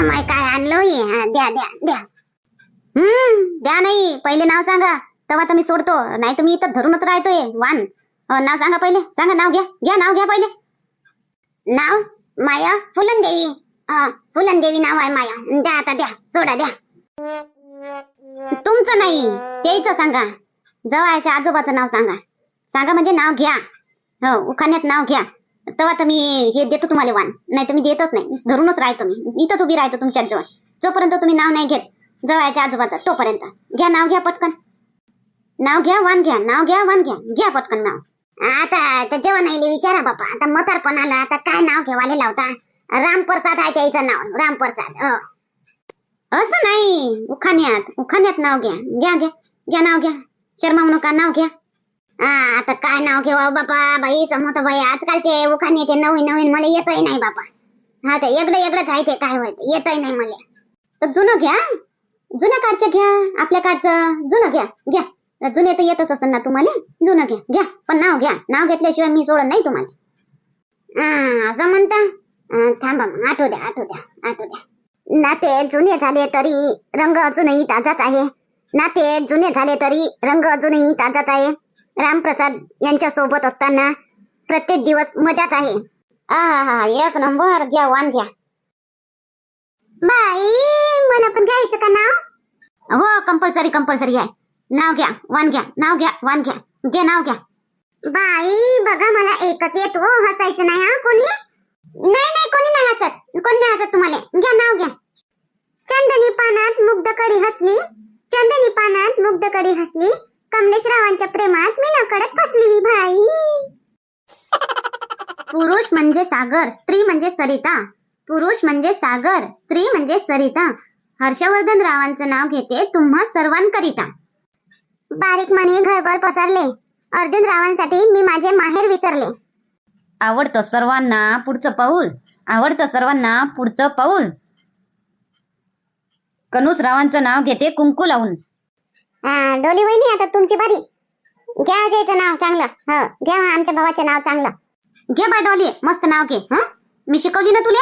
आम्हाला काय आणलं हे? द्या द्या द्या. हम्म द्या नाही. पहिले नाव सांगा. तेव्हा तर मी सोडतो. नाही तर मी इथं धरूनच राहतोय वान. अं, नाव सांगा पहिले. सांगा नाव घ्या. घ्या नाव घ्या पहिले. नाव? माया फुलनदेवी अं, फुलनदेवी नाव आहे माया. द्या आता द्या. सोडा द्या. तुमचं नाही. त्याचं सांगा. जवळच्या आजोबाचं नाव सांगा. सांगा म्हणजे नाव घ्या. हो उखाण्यात नाव घ्या. तेव्हा तर मी हे देतो तुम्हाला वाण. नाही तर मी देतच नाही. धरूनच राहतो मी. इथंच उभी राहतो तुमच्या जवळ. जोपर्यंत तुम्ही नाव नाही घेत जवळच्या आजोबाचा तोपर्यंत. घ्या नाव घ्या पटकन. नाव घ्या वाण घ्या. नाव घ्या वाण घ्या. घ्या पटकन नाव. आता जेवण आले विचारा बापा. आता मतारपण आला. आता काय नाव ठेवाले लावता? रामप्रसाद आहे त्याचं नाव. रामप्रसाद. हो. असं नाही. उखाण्यात. उखाण्यात नाव घ्या. घ्या घ्या. घ्या नाव घ्या. शर्मा नका. नाव घ्या. आता काय नाव घेऊ बापा? बाई समोर बाई आजकालचे उखाणे ते नवीन नवीन मला येतही नाही बापा. हा ते एकड एकडच आहे ते काय होत येतही नाही मला. तर जुनं घ्या. जुन्या कार्डचं घ्या आपल्या कार्डचं. जुनं घ्या घ्या. जुने तर येतच असेल ना तुम्हाला. जुनं घ्या घ्या. पण नाव घ्या. नाव घेतल्याशिवाय मी सोडत नाही तुम्हाला. असं म्हणता? थांबा मग आठवू द्या आठवू द्या आठवू द्या. नाते जुने झाले तरी रंग अजूनही ताजाच आहे. नाते जुने झाले तरी रंग अजूनही ताजाच आहे. रामप्रसाद यांच्या सोबत असताना प्रत्येक दिवस मजाच आहे. एक नंबर घ्या वान घ्या. बाई मला पण घ्यायचं का नाव? हो कंपल्सरी कंपल्सरी आहे. नाव घ्या वान घ्या नाव घ्या वान घ्या. घे नाव घ्या. बाई बघा मला एकच येतो. हसायचं नाही हा कोणी? नाही नाही कोणी नाही हसत. कोणी नाही हसत तुम्हाला? घ्या नाव घ्या. चंदनी पानात मुग्ध कडी हसली. चंदनी पानात मुग्ध कडी हसली. कमलेशरावांच्या प्रेमात मी नकळत फसली भाई. पुरुष म्हणजे सागर स्त्री म्हणजे सरिता. पुरुष म्हणजे सागर स्त्री म्हणजे सरिता. हर्षवर्धन रावांचं नाव घेते तुम्हा सर्वांकरिता. बारीक मणी घरभर पसरले. अर्जुन रावांसाठी मी माझे माहेर विसरले. आवडतं सर्वांना पुढचं पाऊल. आवडतं सर्वांना पुढचं पाऊल. कनुस रावांचं नाव घेते कुंकू लावून. हा डोली वहिनी आता तुमची बारी. घ्या अजयचं नाव चांगलं. हो घ्या आमच्या भावाचं नाव चांगलं. घे बा डोली मस्त नाव घे हं? मी शिकवली ना तुला?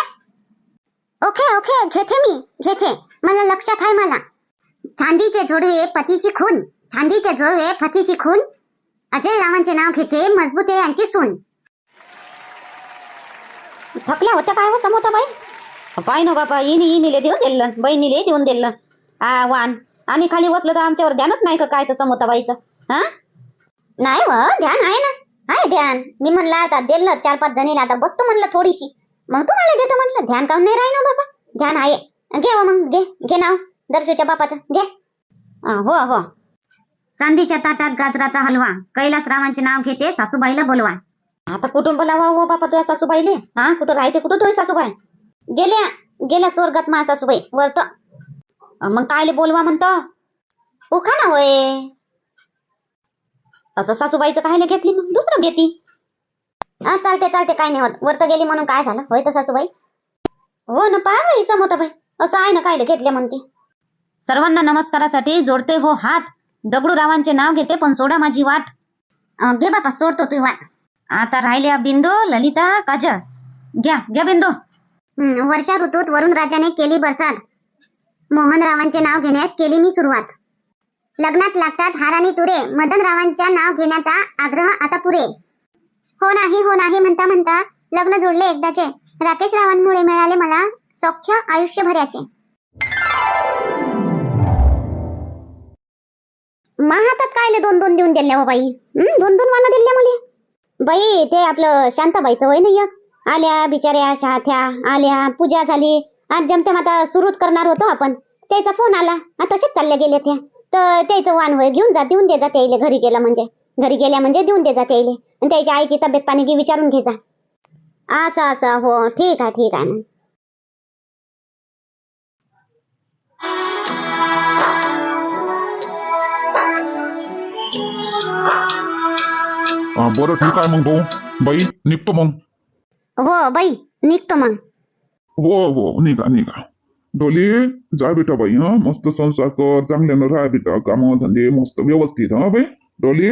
ओके ओके घेते मी घेते. मला लक्षात आहे मला. चांदीचे जोडवे पतीची खून. चांदीचे जोडवे पतीची खून. अजय रावांचे नाव घेते मजबूत आहे यांची सून. थकल्या होत्या काय हो समोता बाई? पाय नो बाबा इनी इनीले देऊन दिलं बहिणीले देऊन दिलं. आ वान. आम्ही खाली बसलो तर आमच्यावर ध्यानच नाही का काय तर समोता हा? नाही व ध्यान आहे ना. आहे ध्यान. मी म्हणलं आता दिलं चार पाच जणीला आता बसतो म्हणलं थोडीशी. मग तुम्हाला देतो म्हणलं. ध्यान काऊन नाही राही ना बाबा? ध्यान आहे. घे व मग घे. घे नाव. दर्शूच्या बापाचं. घे. हो हो. चांदीच्या ताटात गाजराचा हलवा. कैलास रावांचे नाव घेते सासूबाईला बोलवा. आता कुठून बोलावा हो बापा तुझ्या सासूबाईले. हा कुठं राहते कुठं तुझी सासूबाई? गेल्या गेल्या स्वर्गात मा सासूबाई. वरत. मग कायले बोलवा म्हणतं. उखा ना होय असं सासूबाईचं कायले घेतली मग? दुसरं घेती हा चालते चालते काय नाही होत. वरत गेली म्हणून काय झालं? होय तर सासूबाई? हो ना पहा समोर बाई असं आहे ना कायले घेतले म्हणते. सर्वांना नमस्कारासाठी जोडते हो हात. दगडू रावांचे नाव घेते पण सोडा माझी वाट. घे बापा सोडतो तू वाट. आता राहिल्या बिंदू ललिता काजळ घ्या घ्या बिंदू. वर्षा ऋतूत वरुण राजाने केली बरसात. मोहनरावांचे नाव घेण्यास केली मी सुरुवात. लग्नात लागतात हारानी तुरे. मदनरावांच्या नाव घेण्याचा आग्रह आता पुरे. हो नाही हो नाही म्हणता म्हणता लग्न जुळले एकदाचे. राकेश रावांमुळे मिळाले मला सौख्य आयुष्यभराचे. महातात कायले दोन दोन देऊन दिल्या हो बाई? दोन दोन वाना दिल्या मुली? बाई ते आपलं शांताबाईचं वय नाही आल्या बिचाऱ्या शाथ्या आल्या पूजा झाली. आज जमतेम आता सुरूच करणार होतो आपण. त्याचा फोन आला. आता तसेच चालल्या गेल्या त्या. तर त्याचं वाण होय घेऊन जा देऊन दे जा त्याइले घरी गेला म्हणजे. घरी गेल्या म्हणजे देऊन दे जा त्याइले आणि त्याच्या आईची तब्येत पाणी की विचारून घे जा. असं असं हो ठीक आहे ठीक आहे ना. हा, बरं ठीक आहे मग भाऊ. बाई निघतो मग. हो बाई निघतो मग. हो हो निघा निघा. डोली जा बेटा बाई हा? मस्त संसार कर चांगल्यानं राहा बेटा काम धंदे मस्त व्यवस्थित हा बाई? डोली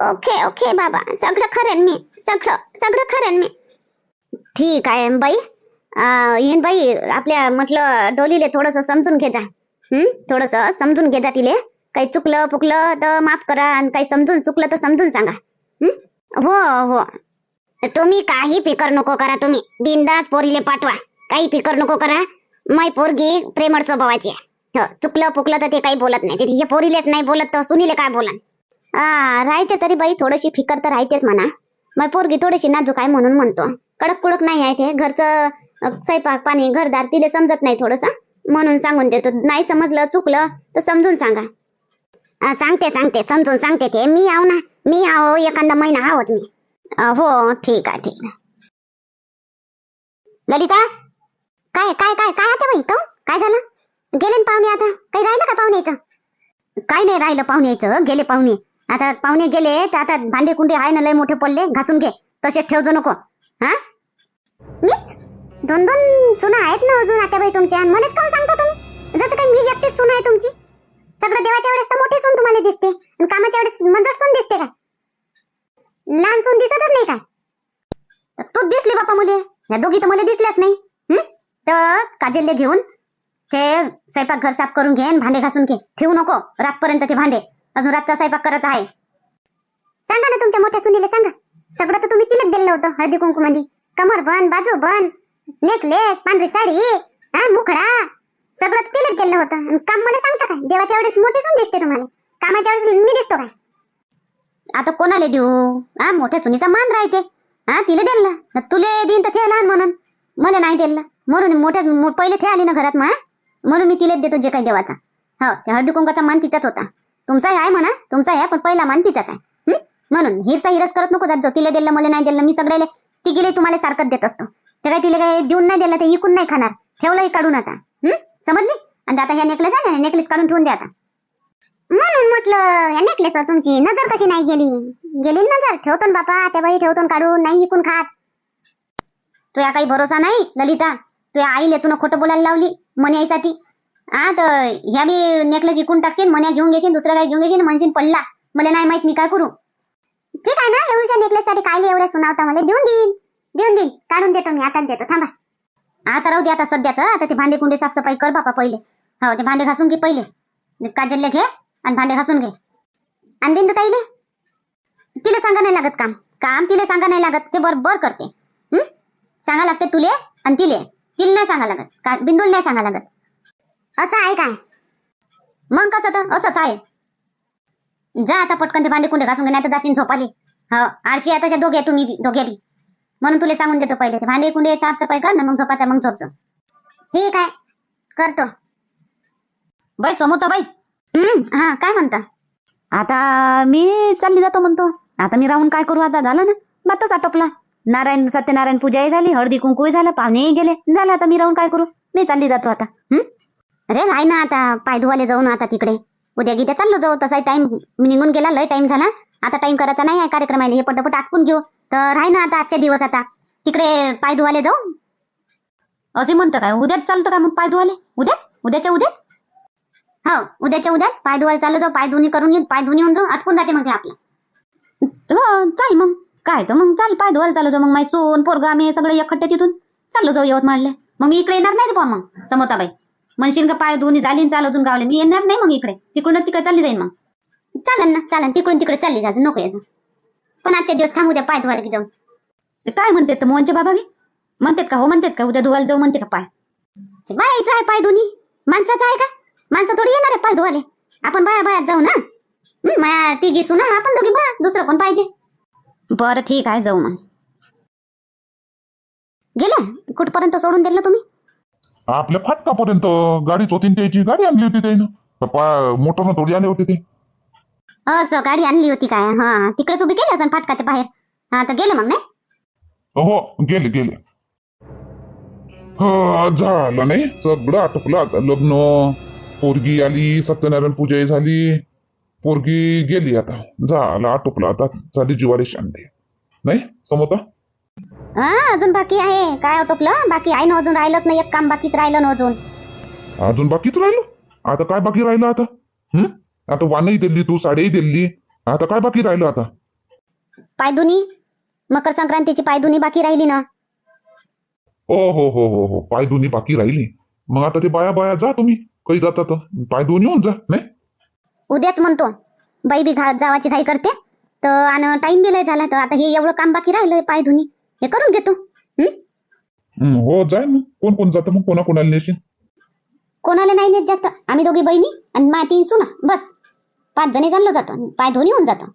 ओके ओके बाबा. सगळं खरं मी. सगळं सगळं खरं मी. ठीक आहे बाई. अं, बाई. आपल्या म्हटलं डोलीले थोडस समजून घे जा हं? थोडस समजून घे जा तिले. काही चुकलं फुकलं तर माफ करा आणि काही समजून चुकलं तर समजून सांगा. हं? हो हो. तुम्ही काही फिकर नको करा तुम्ही. बिंदास पोरीले पाठवा. काही फिकर नको करा. मै पोरगी प्रेमळ स्वभावाची आहे. हो, चुकलं फुकलं तर ते काही बोलत नाही. ते तिच्या पोरीलेच नाही बोलत तर सुनीले काय बोलन? राहते तरी बाई थोडीशी फिकर तर राहतेच म्हणा. मग पोरगी थोडीशी नाजूक आहे म्हणून म्हणतो. कडक कुडक नाही आहे ते. घरचं स्वयंपाक पाणी घरदार तिले समजत नाही थोडस. म्हणून सांगून देतो. नाही समजलं चुकलं तर समजून सांगा. सांगते सांगते समजून सांगते ते. मी आहो ना मी आहो एखादा महिना आहोत मी. हो ठीक आहे ठीक आहे. ललिता? काय काय काय काय आता बाई काहून काय झालं? गेले पाहुणे आता? काही राहिलं का पाहुण्याचं? काय नाही राहिलं पाहुण्याचं गेले पाहुणे. आता पाहुणे गेले तर आता भांडे कुंडे आहे ना लय मोठे पडले घासून घे. तसेच ठेवजो नको. हा? मीच? दोन दोन सुना आहेत ना अजून आता बाई तुमच्या मलाच का सांगता तुम्ही? जसं काही मी एकटीच सुना आहे तुमची. सगळं देवाच्या वेळेस तर मोठी सून तुम्हाला दिसते. आणि कामाच्या वेळेस मंजट सून दिसते का? लहान सून दिसतच नाही काय तू दिसली बापा मुले. या दोघी तर मला दिसल्याच नाही. तर काजलले घेऊन ते स्वयंपाक घर साफ करून घे भांडे घासून घे. ठेवू नको रातपर्यंत ते भांडे. अजून रातचा स्वयंपाक करायचा आहे. सांगा ना तुमच्या मोठ्या सुनीले सांगा. सगळं तर तुम्ही तिलाच दिलं होतं हळदी कुंकू मध्ये कमर बन बाजू बन नेकलेस पांढरी साडी हा मुखडा. सगळं तर तिलाच दिलं होतं. आणि काम मला सांगता काय? देवाच्या वेळेस मोठी सून दिसते तुम्हाला. कामाच्या वेळेस मी दिसतो काय? आता कोणाला देऊ? हा मोठ्या सुनीचा मान राहते. हा तिला दिलं. तुले देईन तर ते लहान म्हणून. मला नाही दिलं. म्हणून मोठ्या मो- पहिले थे आली ना घरात मा? म्हणून मी तिलाच देतो जे काही देवाचा. हो हळदी कुंकाचा मान तिचाच होता. तुमचाही आहे म्हणा तुमचा आहे पण पहिला मान तिचाच आहे. म्हणून हिरसा हिरस करत नको जात जो. तिला दिलं मला नाही दिलं मी सगळ्याला तिघीले तुम्हाला सारखंच देत असतो. ते काय तिला काही देऊन नाही दिला ते इकून नाही खाणार. ठेवलंही काढून आता. हम्म समजली? आणि आता ह्या नेकलेस आहे ना नेकलेस काढून ठेवून द्या आता. म्हणून म्हटलं या नेकलेसवर तुमची नजर कशी नाही गेली? गेली ना नजर? ठेवतो ना बापा त्या बाई ठेवतो ना काढून नाही इकून खात. तुया काही भरोसा नाही ललिता? तुया आईले तुला खोटं बोलायला लावली मनी आईसाठी. हा तर ह्या बी नेकलेस विकून टाकशील मन्या घेऊन घेशील दुसरं काय घेऊन घेशील म्हणशील पडला. मला नाही माहीत मी काय करू. ठीक आहे ना एवढ्या नेकलेससाठी कायले एवढ्या सुनावता मला? देऊन देईन देऊन देईन. काढून देतो मी आता देतो. थांबा. आता राहू दे आता सध्याच आता ते भांडे कुंडे साफसफाई कर बापा पहिले. हो ते भांडे घासून घे पहिले. काजलले घे आणि भांडे घासून घे. आणि बिंदू ताईले? तिला सांगा नाही लागत काम. काम तिला सांगा नाही लागत. ते बरोबर करते. सांगा लागते तुले आणि तिले. तिला नाही सांगा लागत. का बिंदूला नाही सांगा लागत. असं आहे काय? मग कसं तर? असंच आहे. जा आता पटकन ते भांडे कुंडे घासून घे नाही तर जाशील झोपाली. हो आळशी आहे तशा दोघे तुम्ही बी दोघे बी. म्हणून तुला सांगून देतो पहिले. ते भांडे कुंडे साफसफाई कर ना मग झोपाता मग झोपचो ठीक आहे. करतो. बाई समोता बाई. हं, हा काय म्हणता? आता मी चालली जातो म्हणतो. आता मी राहून काय करू? आता झालं ना. बातच आटोपला. नारायण सत्यनारायण पूजाही झाली हळदी कुंकूही झालं पाहुणेही गेले. झालं आता मी राहून काय करू? मी चालली जातो आता. हं? अरे नाही ना आता पाय धुवाले जाऊ ना आता तिकडे. उद्या गिद्या चाललो जाऊ तसा टाइम निघून गेला लय टाइम झाला. आता टाइम करायचा नाही आहे कार्यक्रम आहे हे पटापट आटपून घेऊ. तर आहे ना आता आजच्या दिवस आता. तिकडे पाय धुवाले जाऊ. असे म्हणतं काय? उद्याच चालतं का मग पाय धुवाले उद्याच? उद्याच्या उद्याच? हो उद्याच्या उद्याच. पाय धुवायला चाललो जाऊ पाय धुनी करून येऊ पाय धुनी येऊन जाऊ आटपून जाते मग ते आपलं. हो चाल मग. काय तर मग चाल पाय धुवायला चालू मग माय सोन पोरगा आम्ही सगळे एकखट्टे तिथून चाललो जाऊ यवतमाळले. मग मी इकडे येणार नाही बुवा मग? समोताबाई. म्हणशील का पाय धुवून झाली न अजून गावले. मी येणार नाही मग इकडे. तिकडून तिकडे चालली जाईन मग. चालन ना चालन. तिकडून तिकडे चालली जाऊ नको यायचं पण आजच्या दिवस थांबू द्या पाय धुवायला जाऊ. काय म्हणतात मोहनचे बाबा बी म्हणतात का? हो म्हणतात का? उद्या धुवायला जाऊ म्हणते का पाय? ते आहे पाय धुनी. माणसाचं आहे का? माणसं थोडी येणार आहे पाय धुवाले आपण बाया बायात जाऊ ना? माया तिघी सुना आपण दोघी बा दुसरं कोण पाहिजे? बरं ठीक आहे जाऊ मग. गेल्या कुठपर्यंत सोडून दिलं तुम्ही? आपल्या फाटकापर्यंत गाडीच होती न त्याची. गाडी आणली होती त्यानं. मोटरनं थोडी आले होते ते. असं गाडी आणली होती काय? हा तिकडेच उभी केली असं फाटकाच्या बाहेर? हा तर गेले मग नाही? हो गेले गेले. हा, झालं नाही. सगळं आटोपलं आता. लग्न पोरगी आली सत्यनारायण पूजा झाली. पोरगी गेली आता. झालं आटोपलं आता. झाली जिवारी शांती. नाही? समोता हा अजून बाकी आहे. काय आटोपलं? बाकी आहे ना अजून राहिलंच नाही. एक काम बाकीच राहिलं ना अजून. अजून बाकीच राहिलं? आता काय बाकी राहिलं आता? हं? आता वानही दिली तू साडीही दिली. आता काय बाकी राहिलं आता? पायदुनी? मकर संक्रांतीची पायदुनी बाकी राहिली ना? ओ हो हो हो हो. पाय दोन्ही बाकी राहिली. मग आता ते बाया बाया जा तुम्ही. काही जाता तर? पाय दोन्ही होऊन जा. नाही? उद्याच म्हणतो. बाई बी घा जावाची घाई करते. तर आणि टाइम बी लय झाला. तर आता हे एवढं काम बाकी राहिलंय पाय धुनी. हे करून घेतो हं? जाय मग कोण कोण जातं मग? कोणा कोणाला नेशील कोणाला नाही नेत जास्त. आम्ही दोघी बहिणी आणि मा तीन सुना. बस. पाच जणी चाललो जातो. पाय धुनी होऊन जातो.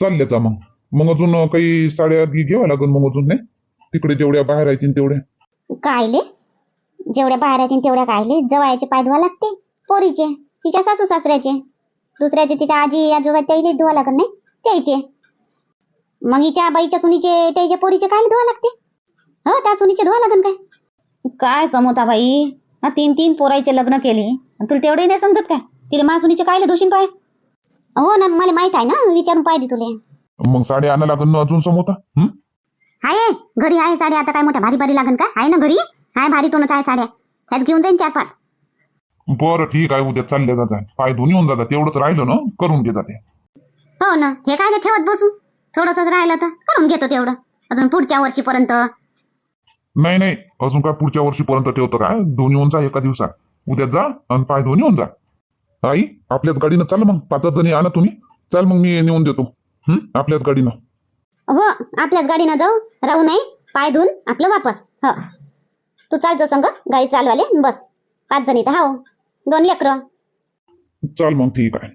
चालले जा मग. मग अजून काही साड्या बी घ्याव्या लागेल मग अजून नाही? तिकडे जेवढ्या बाहेर राहतील तेवढ्या. कायले? जेवढ्या बाहेर येतील तेवढ्या कायले? जवळचे पाय धुवा लागते. पोरीचे. तिच्या सासू सासऱ्याचे? दुसऱ्याचे तिच्या आजी आजोबा त्याईले धुवा लागत नाही? त्याचे मग हिच्या बाईच्या सुनीचे त्याच्या पोरीचे कायले धुवा लागते? हो त्या सुनीचे धुवा लागन काय? काय समोता बाई? हा तीन तीन पोराईचे लग्न केले. आणि तुला तेवढे नाही समजत काय? तिला मासुनीचे कायले दोषीन पाय? हो ना मला माहीत आहे ना विचारून पाहिजे तुले. मग साड्या आणा लागेल ना अजून समोता? हं? आहे घरी आहे साड्या आता काय मोठ्या भारी भारी लागन का? आहे ना घरी? आहे भारी तोनच आहे साड्या. त्यात घेऊन जाईन चार पाच. बरं ठीक आहे उद्या चालले जाता पाय दोन्ही होऊन जातात तेवढंच राहिलं ना करून घे जाते हो ना हे काय ठेवत बसू? थोडंसंच राहिलं तर करून घेतो तेवढं. अजून पुढच्या वर्षीपर्यंत. नाही नाही अजून काय पुढच्या वर्षीपर्यंत ठेवतं काय? दोन्ही होऊन जा एका दिवसात. उद्या जा आणि पाय दोन्ही होऊन जा. आई आपल्याच गाडीनं चाल मग. पाच जणी आणा तुम्ही. चाल मग मी नेऊन देतो. हं? आपल्याच गाडीनं. हो आपल्याच गाडीनं जाऊ. राहू नये. पाय धुवून आपलं वापस. हो. तू चालतो संग. गाडी चालवाले. बस. पाच जणी तर हाव. दोन लेकरं चाल मग ठीक आहे